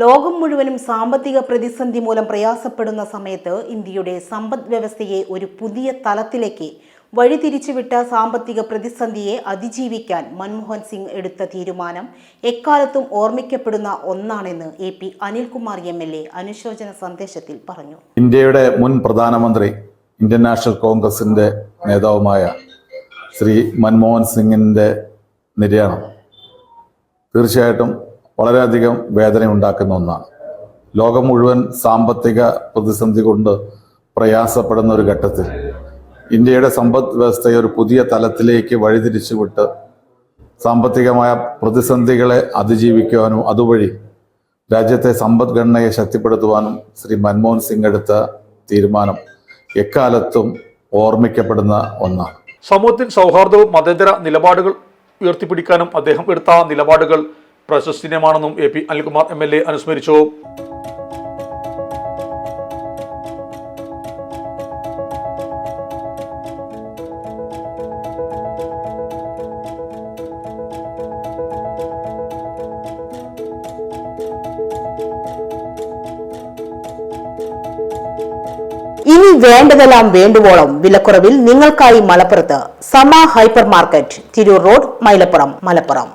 ലോകം മുഴുവനും സാമ്പത്തിക പ്രതിസന്ധി മൂലം പ്രയാസപ്പെടുന്ന സമയത്ത് ഇന്ത്യയുടെ സമ്പദ് വ്യവസ്ഥയെ ഒരു പുതിയ തലത്തിലേക്ക് വഴിതിരിച്ചുവിട്ട സാമ്പത്തിക പ്രതിസന്ധിയെ അതിജീവിക്കാൻ മൻമോഹൻ സിംഗ് എടുത്ത തീരുമാനം എക്കാലത്തും ഓർമ്മിക്കപ്പെടുന്ന ഒന്നാണെന്ന് A P Anilkumar M L A അനുശോചന സന്ദേശത്തിൽ പറഞ്ഞു. ഇന്ത്യയുടെ മുൻ പ്രധാനമന്ത്രി ഇന്ത്യൻ നാഷണൽ കോൺഗ്രസിന്റെ നേതാവുമായ ശ്രീ മൻമോഹൻ സിംഗിന്റെ നിര്യാണം. തീർച്ചയായിട്ടും വളരെയധികം വേദനയുണ്ടാക്കുന്ന ഒന്നാണ്. ലോകം മുഴുവൻ സാമ്പത്തിക പ്രതിസന്ധി കൊണ്ട് പ്രയാസപ്പെടുന്ന ഒരു ഘട്ടത്തിൽ ഇന്ത്യയുടെ സമ്പദ് വ്യവസ്ഥയെ ഒരു പുതിയ തലത്തിലേക്ക് വഴിതിരിച്ചുവിട്ട് സാമ്പത്തികമായ പ്രതിസന്ധികളെ അതിജീവിക്കുവാനും അതുവഴി രാജ്യത്തെ സമ്പദ്ഘടനയെ ശക്തിപ്പെടുത്തുവാനും ശ്രീ മൻമോഹൻ സിംഗ് എടുത്ത തീരുമാനം എക്കാലത്തും ഓർമ്മിക്കപ്പെടുന്ന ഒന്നാണ്. സമൂഹത്തിൽ സൗഹാർദ്ദവും മതേതര നിലപാടുകൾ ഉയർത്തിപ്പിടിക്കാനും അദ്ദേഹം എടുത്ത നിലപാടുകൾ പ്രശസ്തനീയമാണെന്നും A P Anilkumar M L A അനുസ്മരിച്ചു. ഇനി വേണ്ടതെല്ലാം വേണ്ടുവോളം വിലക്കുറവിൽ നിങ്ങൾക്കായി മലപ്പുറത്ത് Sama hyper market Tirur road Mailappuram Malappuram.